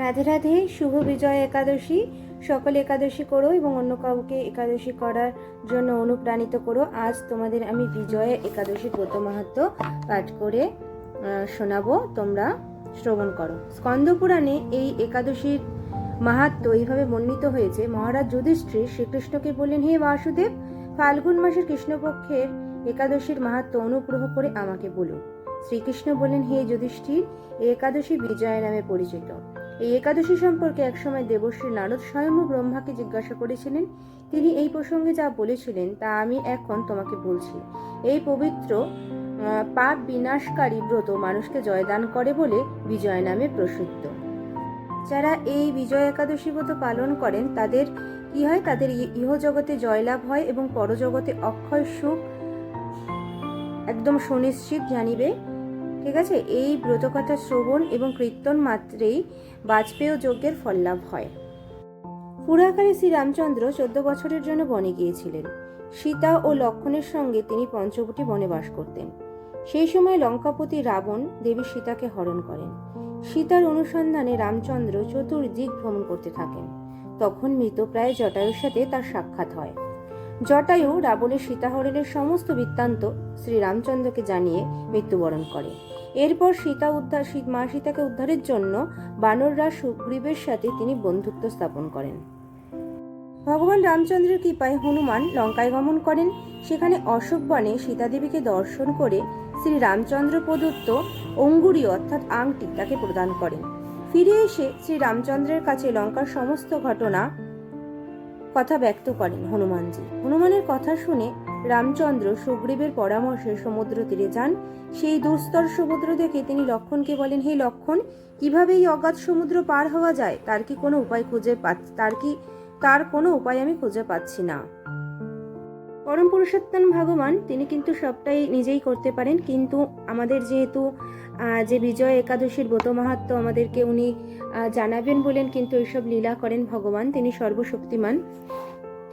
রাধে রাধে, শুভ বিজয় একাদশী। সকল একাদশী করো এবং অন্য কাউকে একাদশী করার জন্য অনুপ্রাণিত করো। আজ তোমাদের আমি বিজয় একাদশী ব্রত মাহাত্ম পাঠ করে শোনাবো। তোমরা শ্রবণ করো। স্কন্দ পুরাণে এই একাদশীর মাহাত্ম এইভাবে বর্ণিত হয়েছে, মহারাজ যুধিষ্ঠির শ্রীকৃষ্ণকে বললেন, হে বাসুদেব, ফাল্গুন মাসের কৃষ্ণপক্ষের একাদশীর মাহাত্ম অনুগ্রহ করে আমাকে বলুন শ্রীকৃষ্ণ বললেন, হে যুধিষ্ঠির একাদশী বিজয় নামে পরিচিত। এই একাদশী সম্পর্কে একসময় দেবশ্রী নারদ স্বয়ং ব্রহ্মাকে জিজ্ঞাসা করেছিলেন, তিনি এই প্রসঙ্গে যা বলেছিলেন, তা আমি এখন তোমাকে বলছি। এই পবিত্র পাপ বিনাশকারী ব্রত মানুষকে জয়দান করে বলে বিজয় নামে প্রসিদ্ধ। যারা এই বিজয় একাদশী ব্রত পালন করেন, তাদের কি হয়? তাদের ইহজগতে জয়লাভ হয় এবং পরজগতে অক্ষয় সুখ একদম সুনিশ্চিত জানিবে। ঠিক আছে? এই ব্রতকথা শ্রবণ এবং কীর্তন মাত্রেই বাজপেয় যজ্ঞের ফল লাভ হয়। পুরাকালে শ্রীরামচন্দ্র চোদ্দ বছরের জন্য বনে গিয়েছিলেন। সীতা ও লক্ষণের সঙ্গে তিনি পঞ্চবটি বনে বাস করতেন। সেই সময় লঙ্কাপতি রাবণ দেবী সীতাকে হরণ করেন। সীতার অনুসন্ধানে রামচন্দ্র চতুর্দিক ভ্রমণ করতে থাকেন। তখন মৃতপ্রায় জটায়ুর সাথে তার সাক্ষাৎ হয়। জটায়ু রাবণের সীতাহরণের সমস্ত বৃত্তান্ত শ্রীরামচন্দ্রকে জানিয়ে মৃত্যুবরণ করে। এরপর সীতা উদ্ধার মা সীতাকে উদ্ধারের জন্য বানররা সুগ্রীবের সাথে তিনি বন্ধুত্ব স্থাপন করেন। ভগবান রামচন্দ্রের কৃপায় হনুমান লঙ্কায় গমন করেন। সেখানে অশোক বনে সীতাদেবীকে দর্শন করে শ্রী রামচন্দ্র প্রদত্ত অঙ্গুরি অর্থাৎ আংটি তাকে প্রদান করেন। ফিরে এসে শ্রী রামচন্দ্রের কাছে লঙ্কার সমস্ত ঘটনা কথা ব্যক্ত করেন হনুমানজি। হনুমানের কথা শুনে রামচন্দ্র সুগ্রীবের পরামর্শে সমুদ্র তীরে যান। সেই দুস্তর সমুদ্র দেখে তিনি লক্ষণকে বলেন, হে লক্ষণ, কীভাবে এই অগাধ সমুদ্র পার হওয়া যায়? তার কি কোনো উপায় খুঁজে পাচ্ছি, তার কি, তার কোনো উপায় আমি খুঁজে পাচ্ছি না। পরম পুরুষোত্তম ভগবান, তিনি কিন্তু সবটাই নিজেই করতে পারেন। কিন্তু আমাদের যেহেতু যে বিজয় একাদশীর ব্রত মাহাত্ম আমাদেরকে উনি জানাবেন বলেন, কিন্তু এইসব লীলা করেন ভগবান, তিনি সর্বশক্তিমান।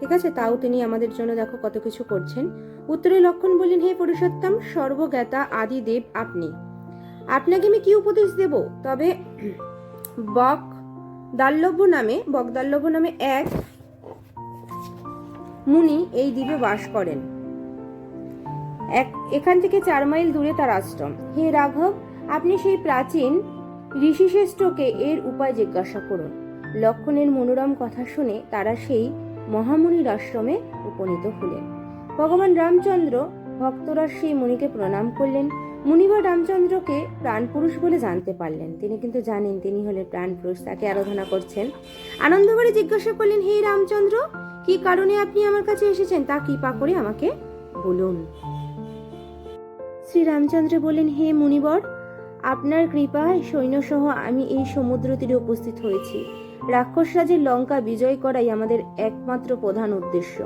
ঠিক আছে? তাও তিনি আমাদের জন্য দেখো কত কিছু করছেন। উত্তরে লক্ষণ বললেন, হে পুরুষোত্তম, সর্বজ্ঞাতা আদি দেব আপনি। আপনাকে আমি কি উপদেশ দেব? তবে বক দাল্লভ্য নামে বকদাল্লভ্য নামে এক মুনি এই দ্বীপে বাস করেন। এক, এখান থেকে চার মাইল দূরে তার আশ্রম। হে রাঘব, আপনি সেই প্রাচীন ঋষিশ্রেষ্ঠকে এর উপায় জিজ্ঞাসা করুন। লক্ষণের মনোরম কথা শুনে তারা সেই মহামুনির আশ্রমে উপনীত হলেন। ভগবান রামচন্দ্র ভক্তরা সেই মুনিকে প্রণাম করলেন। মুনিবার রামচন্দ্রকে প্রাণপুরুষ বলে জানতে পারলেন। তিনি কিন্তু জানেন তিনি হলেন প্রাণপুরুষ, তাকে আরাধনা করছেন। আনন্দ করে জিজ্ঞাসা করলেন, হে রামচন্দ্র, কি কারণে আপনি আমার কাছে এসেছেন? তা কৃপা করে আমাকে বলুন। শ্রী রামচন্দ্র বললেন, হে মুনিবর, আপনার কৃপায় সৈন্যসহ আমি এই সমুদ্র তীরে উপস্থিত হয়েছি। রাক্ষসরাজের লঙ্কা বিজয় করাই আমাদের একমাত্র প্রধান উদ্দেশ্য।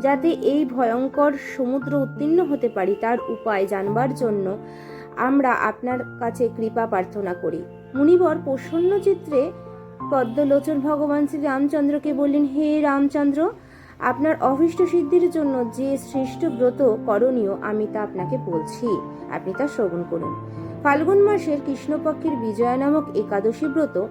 যাতে এই ভয়ঙ্কর সমুদ্র উত্তীর্ণ হতে পারি, তার উপায় জানবার জন্য আমরা আপনার কাছে কৃপা প্রার্থনা করি। মুনিবর প্রসন্ন চিত্রে পদ্মলোচন ভগবান শ্রী রামচন্দ্রকে বললেন, হে রামচন্দ্র, আপনার অভিষ্ট সিদ্ধির জন্য যে শ্রেষ্ঠ ব্রত করণীয়, আমি তা আপনাকে বলছি। আপনি তা শ্রবণ করুন। ফাল্গুন মাসের কৃষ্ণপক্ষের বিজয়া নামক একাদশী ব্রত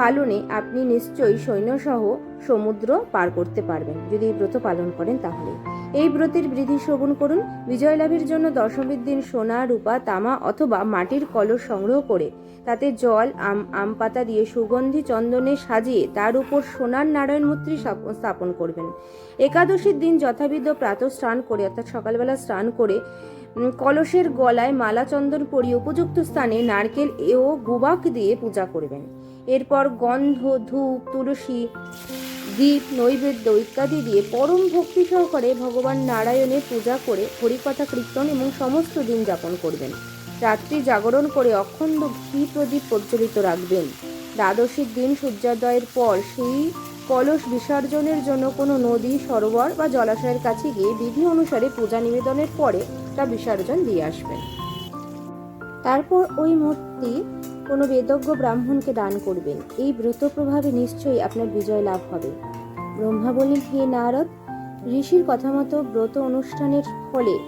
পালনে আপনি নিশ্চয়ই সৈন্যসহ সমুদ্র পার করতে পারবেন। যদি এই ব্রত পালন করেন তাহলে। এই ব্রতের বৃদ্ধি শ্রবণ করুন। বিজয় লাভের জন্য দশমীর দিন সোনা, রূপা, তামা অথবা মাটির কলস সংগ্রহ করে তাতে জল, আম আম পাতা দিয়ে সুগন্ধি চন্দনে সাজিয়ে তার উপর সোনার নারায়ণ মূর্তি স্থাপন করবেন। একাদশীর দিন যথাবিধ প্রাত স্নান করে অর্থাৎ সকালবেলা স্নান করে কলসের গলায় মালা চন্দন পরিয়ে উপযুক্ত স্থানে নারকেল ও গুবাক দিয়ে পূজা করবেন। এরপর গন্ধ, ধূপ, তুলসী, দীপ, নৈবেদ্য ইত্যাদি দিয়ে পরম ভক্তি সহকারে ভগবান নারায়ণের পূজা করে হরিকথা, কীর্তন এবং সমস্ত দিন যাপন করবেন। রাত্রি জাগরণ করে অখণ্ড ঘি প্রদীপ প্রজ্বলিত রাখবেন। দ্বাদশীর দিন সূর্যোদয়ের পর সেই কলস বিসর্জনের জন্য কোনো নদী, সরোবর বা জলাশয়ের কাছে গিয়ে বিধি অনুসারে পূজা নিবেদনের পরে তা বিসর্জন দিয়ে আসবেন। তারপর ওই মূর্তি কোনো বেদজ্ঞ ব্রাহ্মণকে দান করবেন। এই ব্রত প্রভাবে নিশ্চয়ই আপনার বিজয় লাভ হবে। ব্রহ্মা বললেন, হে নারদ, ঋষির কথা মতো ব্রত অনুষ্ঠানের ফলে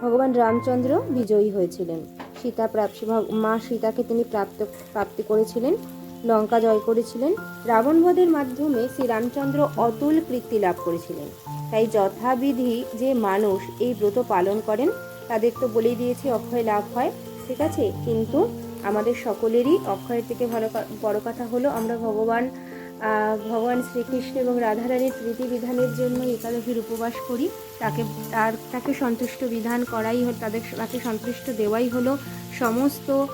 ভগবান রামচন্দ্র বিজয়ী হয়েছিলেন। সীতা প্রাপ্তি মা সীতাকে তিনি প্রাপ্ত, প্রাপ্তি করেছিলেন, লঙ্কা জয় করেছিলেন। রাবণবধের মাধ্যমে শ্রীরামচন্দ্র অতুল কীর্তি লাভ করেছিলেন। তাই যথাবিধি যে মানুষ এই ব্রত পালন করেন, তাদের তো বলেই দিয়েছি, অক্ষয় লাভ হয়। ঠিক আছে? কিন্তু আমাদের সকলেরই অক্ষয়ের থেকে ভালো বড় কথা হলো আমরা ভগবান ভগবান শ্রীকৃষ্ণ এবং রাধারানীর প্রীতি বিধানের জন্য একাদশীর উপবাস করি। তাকে, তার, তাকে সন্তুষ্ট বিধান করাই হল তাদের, তাকে সন্তুষ্ট দেওয়াই হলো সমস্ত।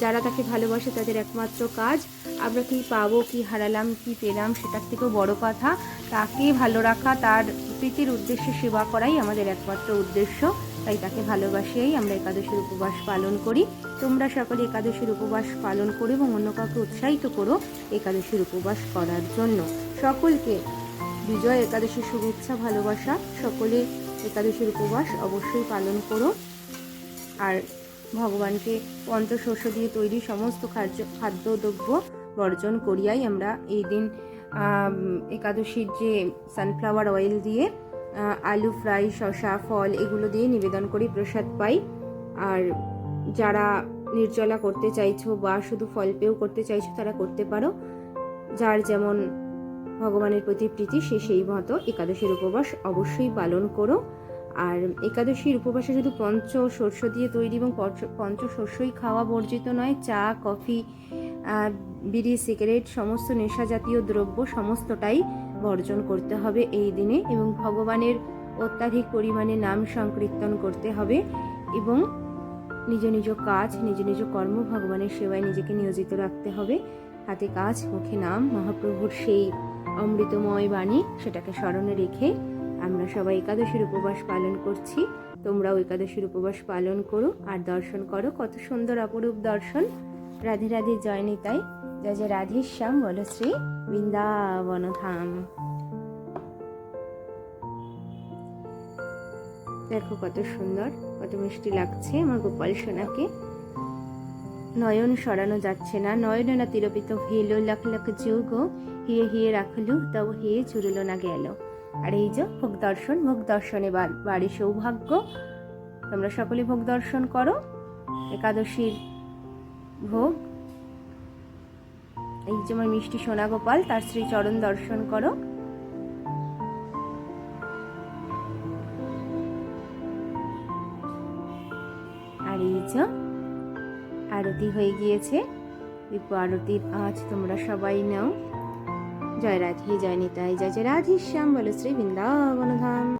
যারা তাকে ভালোবাসে তাদের একমাত্র কাজ। আমরা কি পাবো, কি হারালাম, কি পেলাম সেটার থেকেও বড় কথা। তাকে ভালো রাখা, তার প্রীতির উদ্দেশ্যে সেবা করাই আমাদের একমাত্র উদ্দেশ্য। তাই তাকে ভালোবাসিয়েই আমরা একাদশীর উপবাস পালন করি। তোমরা সকলে একাদশীর উপবাস পালন করো এবং অন্য কাউকে উৎসাহিত করো একাদশীর উপবাস করার জন্য। সকলকে বিজয় একাদশীর শুভেচ্ছা, ভালোবাসা, সকলে একাদশীর উপবাস অবশ্যই পালন করো। আর ভগবানকে পঞ্চশস্য দিয়ে তৈরি সমস্ত খাদ্য, খাদ্যদ্রব্য বর্জন করিয়াই আমরা এই দিন একাদশীর যে সানফ্লাওয়ার অয়েল দিয়ে আলু ফ্রাই, শসা, ফল এগুলো দিয়ে নিবেদন করি, প্রসাদ পাই। আর যারা নির্জলা করতে চাইছো বা শুধু ফল পেয়েও করতে চাইছো, তারা করতে পারো। যার যেমন ভগবানের প্রতি প্রীতি, সে সেই মতো একাদশীর উপবাস অবশ্যই পালন করো। আর একাদশীর উপবাসে শুধু পঞ্চ শস্য দিয়ে তৈরি এবং পঞ্চ শস্যই খাওয়া বর্জিত নয়। চা, কফি বিড়ি, সিগারেট, সমস্ত নেশা জাতীয় দ্রব্য, সমস্তটাই বর্জন করতে হবে এই দিনে এবং ভগবানের অত্যাধিক পরিমাণে নাম সংকীর্তন করতে হবে এবং নিজ নিজ কাজ, নিজ নিজ কর্ম ভগবানের সেবায় নিজেকে নিয়োজিত রাখতে হবে। হাতে কাজ, মুখে নাম, মহাপ্রভুর সেই অমৃতময় বাণী, সেটাকে স্মরণে রেখে আমরা সবাই একাদশীর উপবাস পালন করছি। তোমরাও একাদশীর উপবাস পালন করো আর দর্শন করো। কত সুন্দর অপরূপ দর্শন। রাধে রাধে, জয় নিতাই। জয় জয় রাধে শ্যাম বল শ্রী বৃন্দাবন ধাম দেখো কত সুন্দর, কত মিষ্টি লাগছে আমার গোপাল সোনাকে। নয়ন সরানো যাচ্ছে না, নয়ন না তিরপিত হেলো লাখ লাখ যোগ হিয়ে হিয়ে রাখলু, তব হিয়ে চুরল না গেল। আর এই যে ভোগ দর্শন, ভোগ দর্শনে বাড়ি সৌভাগ্য, তোমরা সকলে ভোগ দর্শন করো। একাদশীর ভোগ এই যে আমার মিষ্টি সোনা গোপাল তার শ্রী চরণ দর্শন করো। আর এই যে আরতি হয়ে গিয়েছে। দীপ আরতির আজ তোমরা সবাই নাও। জয় রাধে, জয় নিতাই, জয় জয় রাধে, শ্যাম বল শ্রী বৃন্দাবন ধাম।